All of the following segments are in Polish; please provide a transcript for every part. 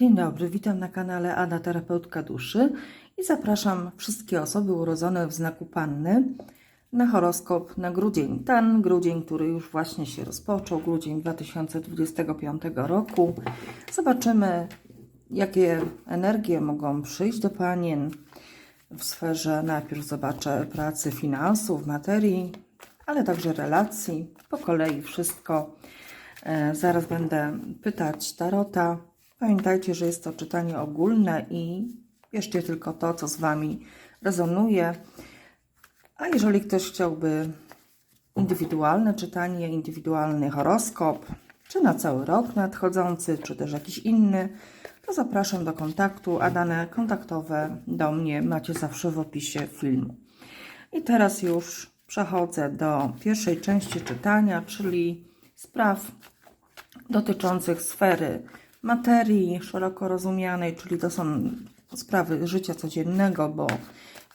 Dzień dobry, witam na kanale Ada Terapeutka Duszy i zapraszam wszystkie osoby urodzone w znaku Panny na horoskop na grudzień. Ten grudzień, który już właśnie się rozpoczął, grudzień 2025 roku. Zobaczymy, jakie energie mogą przyjść do Panien w sferze, najpierw zobaczę pracy, finansów, materii, ale także relacji, po kolei wszystko. E, Zaraz będę pytać Tarota. Pamiętajcie, że jest to czytanie ogólne i bierzcie tylko to, co z Wami rezonuje. A jeżeli ktoś chciałby indywidualne czytanie, indywidualny horoskop, czy na cały rok nadchodzący, czy też jakiś inny, to zapraszam do kontaktu, a dane kontaktowe do mnie macie zawsze w opisie filmu. I teraz już przechodzę do pierwszej części czytania, czyli spraw dotyczących sfery materii szeroko rozumianej, czyli to są sprawy życia codziennego, bo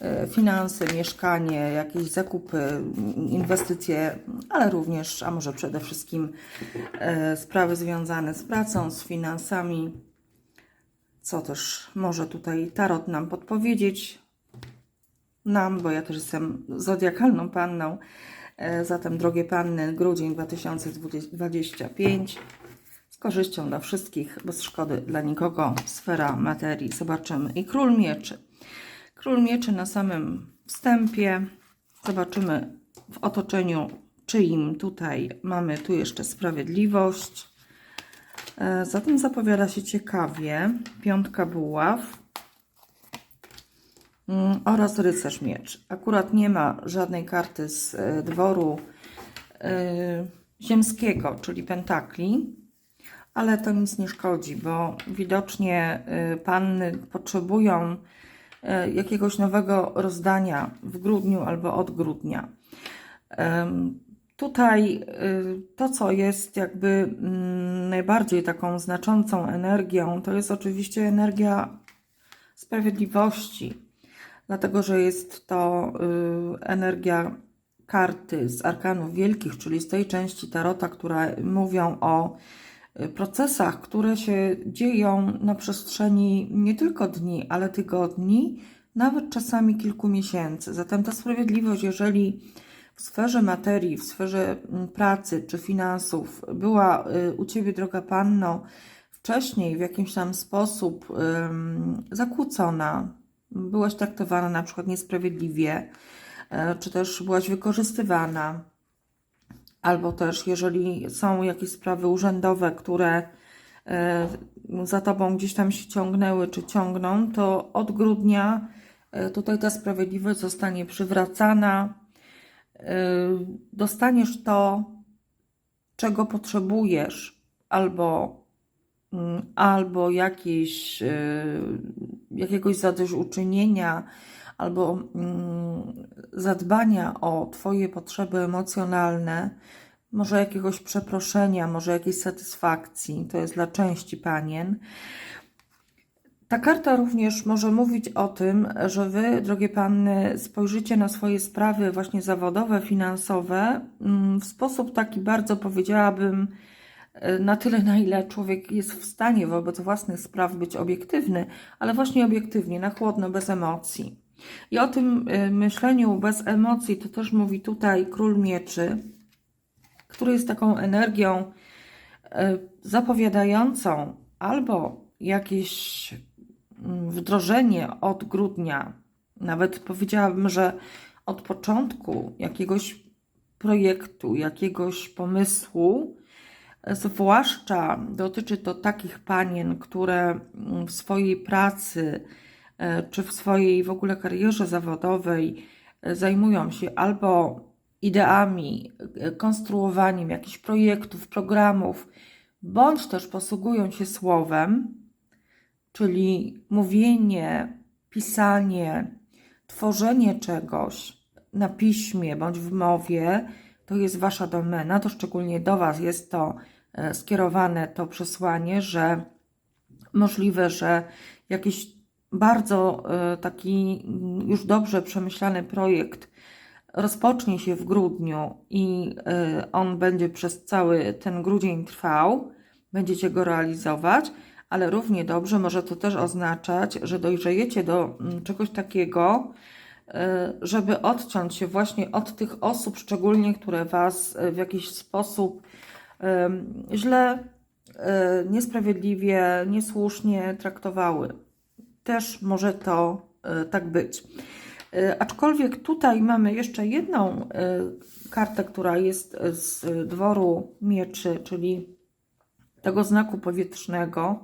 e, finanse, mieszkanie, jakieś zakupy, inwestycje, ale również, a może przede wszystkim e, sprawy związane z pracą, z finansami, co też może tutaj Tarot nam podpowiedzieć, nam, bo ja też jestem zodiakalną panną. E, Zatem, drogie panny, grudzień 2025 z korzyścią dla wszystkich, bez szkody dla nikogo, sfera materii. Zobaczymy. I król mieczy. Król mieczy na samym wstępie. Zobaczymy w otoczeniu czyim tutaj mamy tu jeszcze sprawiedliwość. E, Zatem zapowiada się ciekawie. Piątka buław. Mm, oraz rycerz miecz. Akurat nie ma żadnej karty z e, dworu e, ziemskiego, czyli pentakli, ale to nic nie szkodzi, bo widocznie e, panny potrzebują e, jakiegoś nowego rozdania w grudniu albo od grudnia. Tutaj y, to, co jest jakby mm, najbardziej taką znaczącą energią, to jest oczywiście energia sprawiedliwości, dlatego że jest to y, energia karty z arkanów wielkich, czyli z tej części tarota, które mówią o y, procesach, które się dzieją na przestrzeni nie tylko dni, ale tygodni, nawet czasami kilku miesięcy. Zatem ta sprawiedliwość, jeżeli w sferze materii, w sferze mm, pracy czy finansów była y, u Ciebie, droga Panno, wcześniej w jakimś tam sposób zakłócona, byłaś traktowana na przykład niesprawiedliwie, e, czy też byłaś wykorzystywana, albo też jeżeli są jakieś sprawy urzędowe, które e, za Tobą gdzieś tam się ciągnęły czy ciągną, to od grudnia e, tutaj ta sprawiedliwość zostanie przywracana, y, dostaniesz to, czego potrzebujesz, albo, mm, albo jakieś, jakiegoś zadośćuczynienia, albo mm, zadbania o Twoje potrzeby emocjonalne, może jakiegoś przeproszenia, może jakiejś satysfakcji. To jest dla części panien. Ta karta również może mówić o tym, że Wy, drogie panny, spojrzycie na swoje sprawy właśnie zawodowe, finansowe mm, w sposób taki bardzo powiedziałabym, e, na tyle, na ile człowiek jest w stanie wobec własnych spraw być obiektywny, ale właśnie obiektywnie, na chłodno, bez emocji. I o tym e, myśleniu bez emocji to też mówi tutaj król mieczy, który jest taką energią e, zapowiadającą albo jakieś mm, wdrożenie od grudnia, nawet powiedziałabym, że od początku jakiegoś projektu, jakiegoś pomysłu, zwłaszcza dotyczy to takich panien, które mm, w swojej pracy czy w swojej w ogóle karierze zawodowej e, zajmują się albo ideami, e, konstruowaniem jakichś projektów, programów, bądź też posługują się słowem, czyli mówienie, pisanie, tworzenie czegoś na piśmie bądź w mowie, to jest Wasza domena, to szczególnie do Was jest to e, skierowane, to przesłanie, że możliwe, że jakiś bardzo e, taki już dobrze przemyślany projekt rozpocznie się w grudniu i y, on będzie przez cały ten grudzień trwał, będziecie go realizować, ale równie dobrze może to też oznaczać, że dojrzejecie do mm, czegoś takiego, e, żeby odciąć się właśnie od tych osób, szczególnie które Was w jakiś sposób źle, niesprawiedliwie, niesłusznie traktowały. Też może to e, tak być. E, Aczkolwiek tutaj mamy jeszcze jedną e, kartę, która jest z dworu mieczy, czyli tego znaku powietrznego.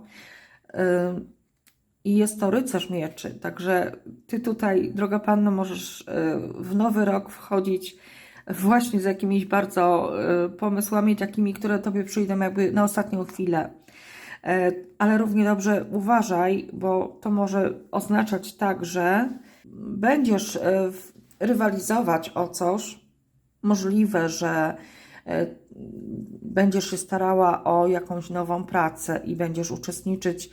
I jest to rycerz mieczy. Także ty tutaj, droga panno, możesz w nowy rok wchodzić właśnie z jakimiś bardzo pomysłami takimi, które tobie przyjdą jakby na ostatnią chwilę. E, Ale równie dobrze uważaj, bo to może oznaczać tak, że będziesz e, rywalizować o coś. Możliwe, że e, będziesz się starała o jakąś nową pracę i będziesz uczestniczyć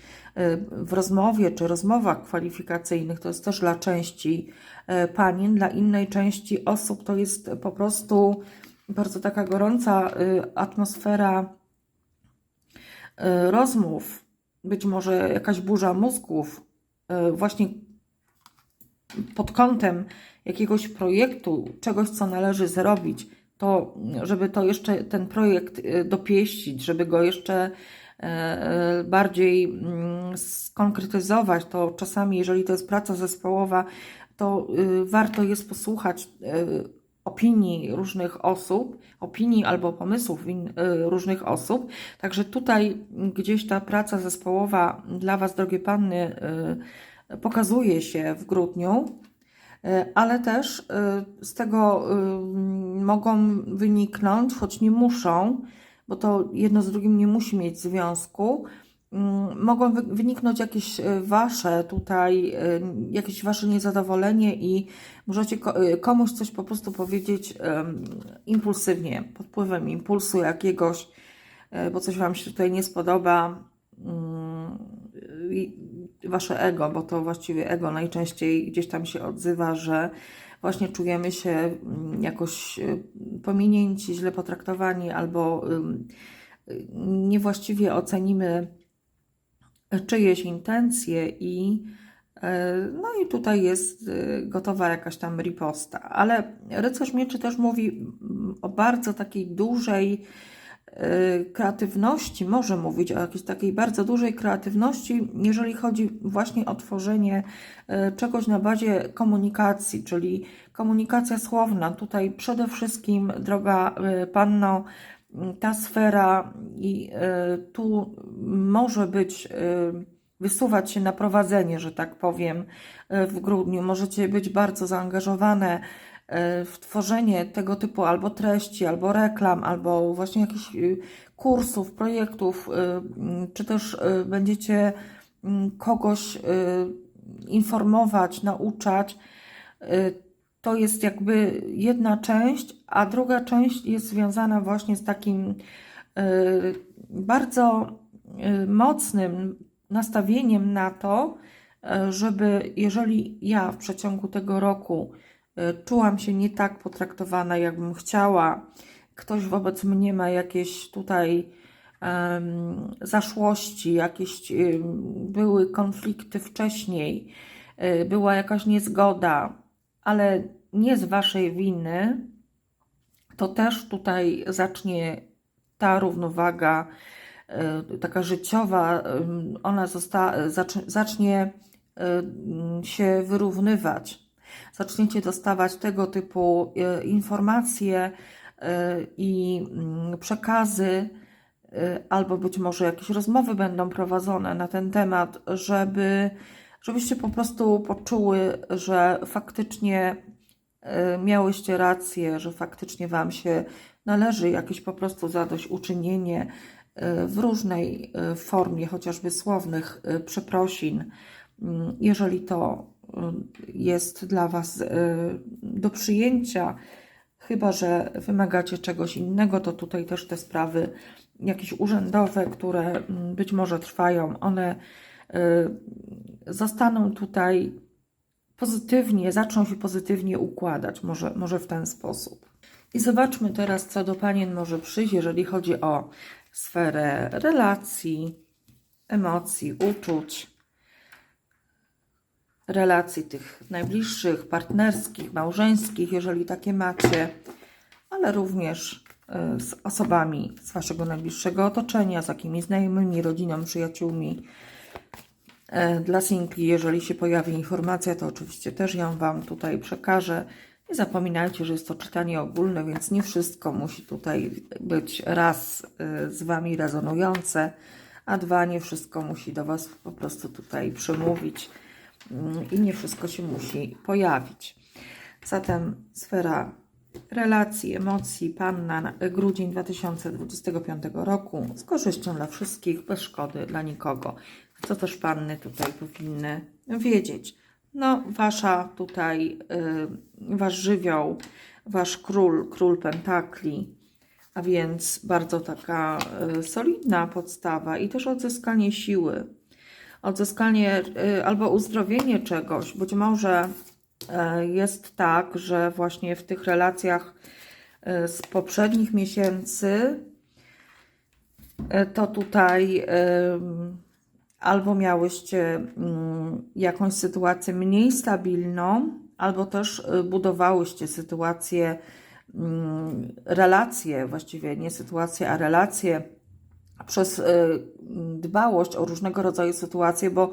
w rozmowie czy rozmowach kwalifikacyjnych. To jest też dla części panien, dla innej części osób to jest po prostu bardzo taka gorąca atmosfera rozmów, być może jakaś burza mózgów, e, właśnie pod kątem jakiegoś projektu, czegoś, co należy zrobić, to żeby to jeszcze ten projekt e, dopieścić, żeby go jeszcze e, e, bardziej mm, skonkretyzować, to czasami, jeżeli to jest praca zespołowa, to y, warto jest posłuchać opinii różnych osób, opinii albo pomysłów y, różnych osób. Także tutaj gdzieś ta praca zespołowa dla Was, drogie panny, y, pokazuje się w grudniu, y, ale też z tego mogą wyniknąć, choć nie muszą, bo to jedno z drugim nie musi mieć związku, mogą wy- wyniknąć jakieś y, wasze tutaj, y, jakieś wasze niezadowolenie i możecie y, komuś coś po prostu powiedzieć impulsywnie, pod wpływem impulsu jakiegoś, bo coś wam się tutaj nie spodoba. mm, Wasze ego, bo to właściwie ego najczęściej gdzieś tam się odzywa, że właśnie czujemy się mm, jakoś pominięci, źle potraktowani albo niewłaściwie ocenimy czyjeś intencje i e, no i tutaj jest y, gotowa jakaś tam riposta. Ale rycerz mieczy też mówi o bardzo takiej dużej y, kreatywności, może mówić o jakiejś takiej bardzo dużej kreatywności, jeżeli chodzi właśnie o tworzenie czegoś na bazie komunikacji, czyli komunikacja słowna. Tutaj przede wszystkim, droga panno, ta sfera i y, tu może być y, wysuwać się na prowadzenie, że tak powiem, y, w grudniu. Możecie być bardzo zaangażowane w tworzenie tego typu albo treści, albo reklam, albo właśnie jakichś kursów, projektów, czy też będziecie kogoś informować, nauczać. To jest jakby jedna część, a druga część jest związana właśnie z takim y, bardzo y, mocnym nastawieniem na to, y, żeby jeżeli ja w przeciągu tego roku czułam się nie tak potraktowana, jakbym chciała, ktoś wobec mnie ma jakieś tutaj em, zaszłości, jakieś em, były konflikty wcześniej, była jakaś niezgoda, ale nie z waszej winy, to też tutaj zacznie ta równowaga y, taka życiowa, ym, ona zosta, zacznie, y, się wyrównywać. Zaczniecie dostawać tego typu informacje i mm, przekazy, albo być może jakieś rozmowy będą prowadzone na ten temat, żeby, żebyście po prostu poczuły, że faktycznie y, miałyście rację, że faktycznie Wam się należy jakieś po prostu zadośćuczynienie y, w różnej y, formie, chociażby słownych przeprosin, Mm, jeżeli to jest dla Was do przyjęcia, chyba że wymagacie czegoś innego, to tutaj też te sprawy jakieś urzędowe, które mm, być może trwają, one zostaną tutaj pozytywnie, zaczną się pozytywnie układać, może, może w ten sposób. I zobaczmy teraz, co do panien może przyjść, jeżeli chodzi o sferę relacji, emocji, uczuć, relacji tych najbliższych, partnerskich, małżeńskich, jeżeli takie macie, ale również y, z osobami z Waszego najbliższego otoczenia, z jakimiś znajomymi, rodziną, przyjaciółmi. E, Dla singli, jeżeli się pojawi informacja, to oczywiście też ją Wam tutaj przekażę. Nie zapominajcie, że jest to czytanie ogólne, więc nie wszystko musi tutaj być raz y, z Wami rezonujące, a dwa, nie wszystko musi do Was po prostu tutaj przemówić mm, i nie wszystko się musi pojawić. Zatem sfera relacji, emocji, panna, na- grudzień 2025 roku z korzyścią dla wszystkich, bez szkody dla nikogo. Co też panny tutaj powinny wiedzieć? No, wasza tutaj, y, wasz żywioł, wasz król, król pentakli, a więc bardzo taka y, solidna podstawa i też odzyskanie siły, odzyskanie y, albo uzdrowienie czegoś. Być może y, jest tak, że właśnie w tych relacjach y, z poprzednich miesięcy y, to tutaj ym, albo miałyście mm, jakąś sytuację mniej stabilną, albo też y, budowałyście sytuację, mm, relacje, właściwie nie sytuację, a relacje przez y, dbałość o różnego rodzaju sytuacje, bo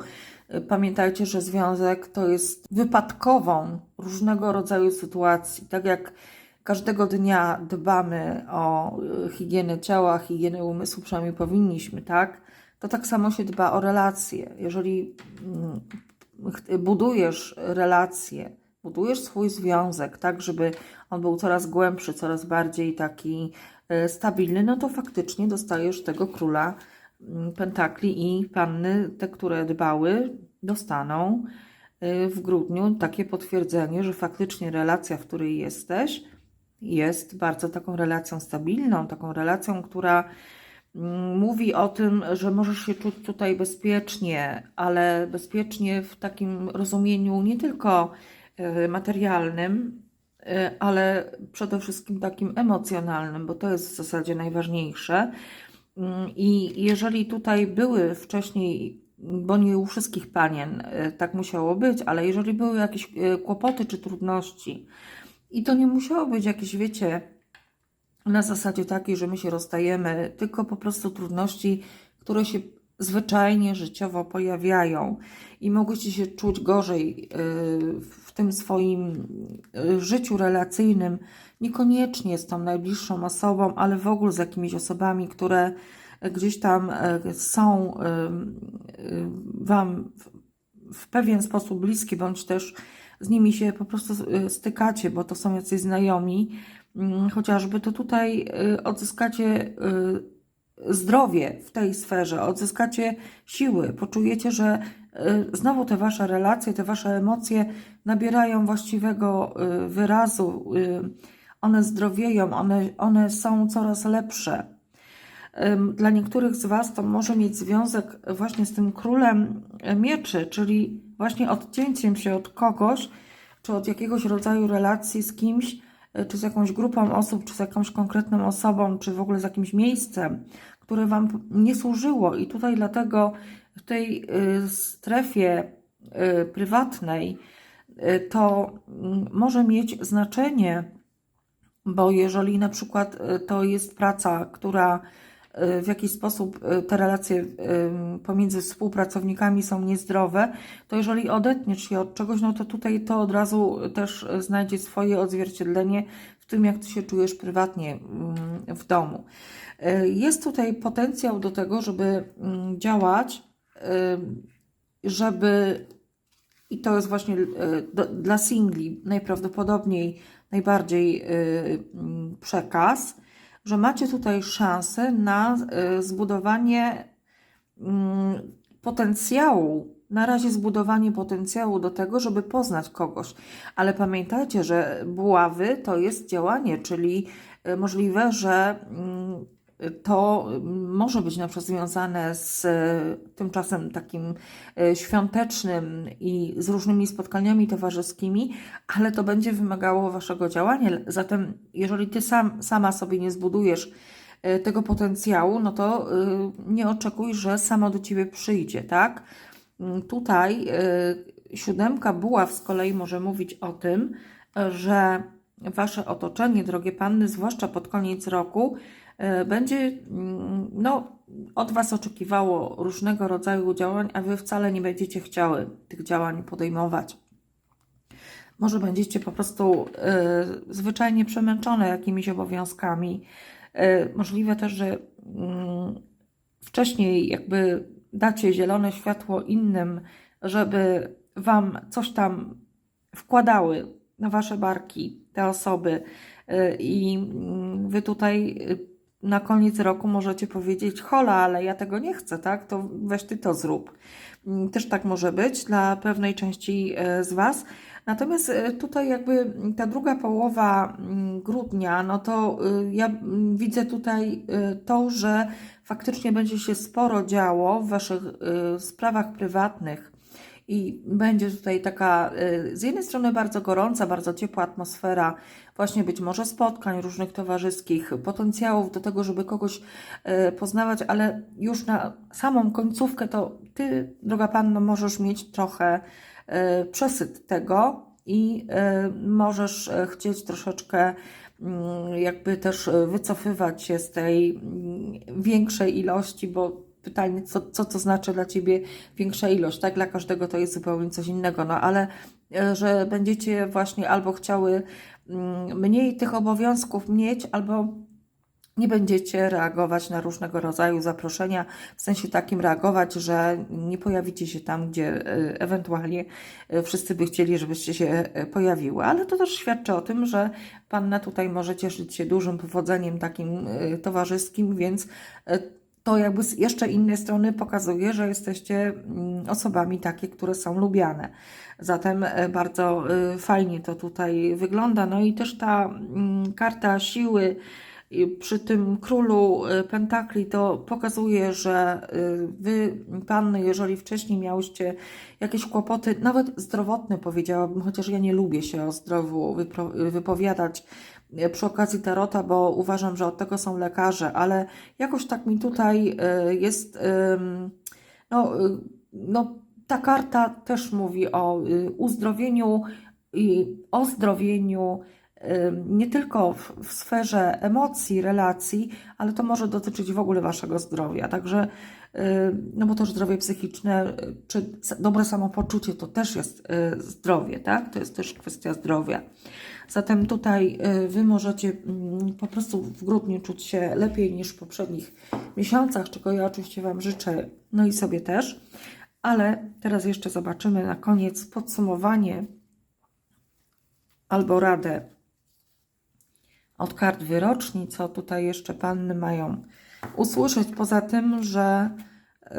y, pamiętajcie, że związek to jest wypadkową różnego rodzaju sytuacji. Tak jak każdego dnia dbamy o higienę ciała, higienę umysłu, przynajmniej powinniśmy, tak? To tak samo się dba o relacje. Jeżeli mm, budujesz relacje, budujesz swój związek, tak, żeby on był coraz głębszy, coraz bardziej taki e, stabilny, no to faktycznie dostajesz tego króla mm, pentakli i panny, te, które dbały, dostaną e, w grudniu takie potwierdzenie, że faktycznie relacja, w której jesteś, jest bardzo taką relacją stabilną, taką relacją, która mówi o tym, że możesz się czuć tutaj bezpiecznie, ale bezpiecznie w takim rozumieniu nie tylko e, materialnym, e, ale przede wszystkim takim emocjonalnym, bo to jest w zasadzie najważniejsze. Mm, I jeżeli tutaj były wcześniej, bo nie u wszystkich panien e, tak musiało być, ale jeżeli były jakieś kłopoty czy trudności, i to nie musiało być jakieś, wiecie, na zasadzie takiej, że my się rozstajemy, tylko po prostu trudności, które się zwyczajnie życiowo pojawiają. I mogłyście się czuć gorzej yy, w tym swoim yy, życiu relacyjnym, niekoniecznie z tą najbliższą osobą, ale w ogóle z jakimiś osobami, które gdzieś tam są Wam w, pewien sposób bliskie, bądź też z nimi się po prostu y, stykacie, bo to są jacyś znajomi, chociażby, to tutaj y, odzyskacie y, zdrowie w tej sferze, odzyskacie siły, poczujecie, że y, znowu te wasze relacje, te wasze emocje nabierają właściwego wyrazu, one zdrowieją, one, one są coraz lepsze. Dla niektórych z Was to może mieć związek właśnie z tym królem mieczy, czyli właśnie odcięciem się od kogoś, czy od jakiegoś rodzaju relacji z kimś, czy z jakąś grupą osób, czy z jakąś konkretną osobą, czy w ogóle z jakimś miejscem, które Wam nie służyło. I tutaj dlatego w tej y, strefie y, prywatnej y, to mm, może mieć znaczenie, bo jeżeli na przykład to jest praca, która w jakiś sposób y, te relacje y, pomiędzy współpracownikami są niezdrowe, to jeżeli odetniesz się od czegoś, no to tutaj to od razu też y, znajdzie swoje odzwierciedlenie w tym, jak ty się czujesz prywatnie mm, w domu. Y, Jest tutaj potencjał do tego, żeby mm, działać, y, żeby i to jest właśnie y, dla singli najprawdopodobniej najbardziej y, mm, przekaz, że macie tutaj szansę na y, zbudowanie mm, potencjału, na razie zbudowanie potencjału do tego, żeby poznać kogoś. Ale pamiętajcie, że buławy to jest działanie, czyli y, możliwe, że mm, to mm, może być na przykład związane z y, tymczasem takim y, świątecznym i z różnymi spotkaniami towarzyskimi, ale to będzie wymagało waszego działania. Zatem, jeżeli ty sam, sama sobie nie zbudujesz e, tego potencjału, no to nie oczekuj, że samo do ciebie przyjdzie, tak? Mm, Tutaj siódemka buław z kolei może mówić o tym, że wasze otoczenie, drogie panny, zwłaszcza pod koniec roku, będzie mm, no, od was oczekiwało różnego rodzaju działań, a wy wcale nie będziecie chciały tych działań podejmować. Może będziecie po prostu y, zwyczajnie przemęczone jakimiś obowiązkami. Y, możliwe też, że mm, wcześniej jakby dacie zielone światło innym, żeby wam coś tam wkładały na wasze barki te osoby y, i mm, wy tutaj y, na koniec roku możecie powiedzieć hola, ale ja tego nie chcę, tak? To weź ty to zrób. Mm, Też tak może być dla pewnej części e, z was. Natomiast e, tutaj jakby ta druga połowa mm, grudnia, no to y, ja mm, widzę tutaj y, to, że faktycznie będzie się sporo działo w waszych y, sprawach prywatnych. I będzie tutaj taka y, z jednej strony bardzo gorąca, bardzo ciepła atmosfera, właśnie być może spotkań różnych towarzyskich, potencjałów do tego, żeby kogoś y, poznawać, ale już na samą końcówkę to ty, droga panno, możesz mieć trochę y, przesyt tego i możesz chcieć troszeczkę mm, jakby też wycofywać się z tej mm, większej ilości, bo pytanie, co, co to znaczy dla Ciebie większa ilość, tak? Dla każdego to jest zupełnie coś innego, no ale e, że będziecie właśnie albo chciały mm, mniej tych obowiązków mieć, albo nie będziecie reagować na różnego rodzaju zaproszenia, w sensie takim reagować, że nie pojawicie się tam, gdzie e, ewentualnie e, wszyscy by chcieli, żebyście się pojawiły. Ale to też świadczy o tym, że Panna tutaj może cieszyć się dużym powodzeniem takim towarzyskim, więc to jakby z jeszcze innej strony pokazuje, że jesteście mm, osobami takie, które są lubiane. Zatem e, bardzo e, fajnie to tutaj wygląda. No i też ta mm, karta siły przy tym królu e, pentakli to pokazuje, że wy, panny, jeżeli wcześniej miałyście jakieś kłopoty, nawet zdrowotne powiedziałabym, chociaż ja nie lubię się o zdrowiu wypowiadać, przy okazji tarota, bo uważam, że od tego są lekarze, ale jakoś tak mi tutaj e, jest, em, no, e, no ta karta też mówi o uzdrowieniu i ozdrowieniu em, nie tylko w, w sferze emocji, relacji, ale to może dotyczyć w ogóle waszego zdrowia. Także, no bo też zdrowie psychiczne, czy dobre samopoczucie to też jest y, zdrowie, tak? To jest też kwestia zdrowia. Zatem tutaj y, Wy możecie mm, po prostu w grudniu czuć się lepiej niż w poprzednich miesiącach, czego ja oczywiście Wam życzę, no i sobie też. Ale teraz jeszcze zobaczymy na koniec podsumowanie albo radę od kart wyroczni, co tutaj jeszcze panny mają usłyszeć. Poza tym, że y,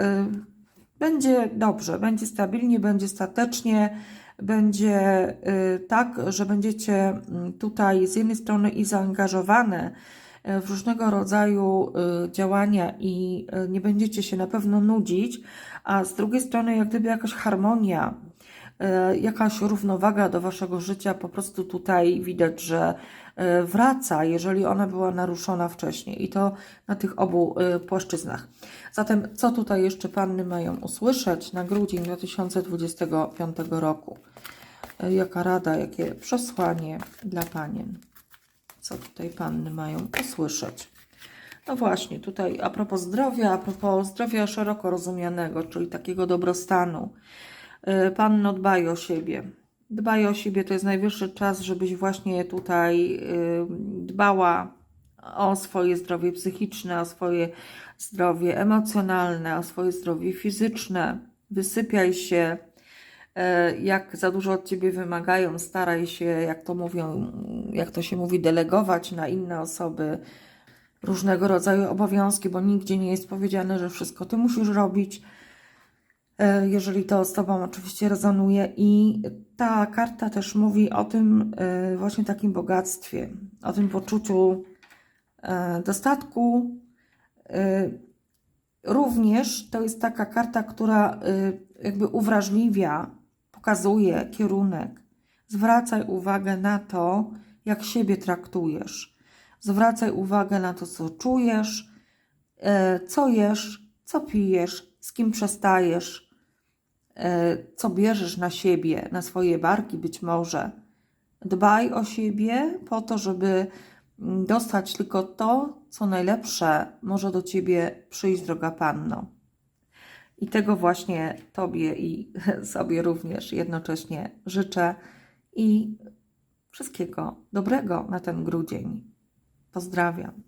będzie dobrze, będzie stabilnie, będzie statecznie, będzie y, tak, że będziecie mm, tutaj z jednej strony i zaangażowane y, w różnego rodzaju działania i nie będziecie się na pewno nudzić, a z drugiej strony jak gdyby jakaś harmonia, jakaś równowaga do waszego życia po prostu tutaj widać, że y, wraca, jeżeli ona była naruszona wcześniej i to na tych obu y, płaszczyznach. Zatem co tutaj jeszcze panny mają usłyszeć na grudzień 2025 roku? Jaka rada, jakie przesłanie dla panien? Co tutaj panny mają usłyszeć? No właśnie, tutaj a propos zdrowia, a propos zdrowia szeroko rozumianego, czyli takiego dobrostanu. Y, Panno, dbaj o siebie. Dbaj o siebie, to jest najwyższy czas, żebyś właśnie tutaj dbała o swoje zdrowie psychiczne, o swoje zdrowie emocjonalne, o swoje zdrowie fizyczne. Wysypiaj się. E, Jak za dużo od ciebie wymagają, staraj się, jak to mówią, jak to się mówi, delegować na inne osoby różnego rodzaju obowiązki, bo nigdzie nie jest powiedziane, że wszystko ty musisz robić. E, jeżeli to z Tobą oczywiście rezonuje. I ta karta też mówi o tym e, właśnie takim bogactwie, o tym poczuciu e, dostatku. Również to jest taka karta, która jakby uwrażliwia, pokazuje kierunek. Zwracaj uwagę na to, jak siebie traktujesz, Zwracaj uwagę na to, co czujesz, co jesz, co pijesz, z kim przestajesz, co bierzesz na siebie, na swoje barki być może. Dbaj o siebie po to, żeby mm, dostać tylko to, co najlepsze może do ciebie przyjść, droga panno. I tego właśnie Tobie i sobie również jednocześnie życzę i wszystkiego dobrego na ten grudzień. Pozdrawiam.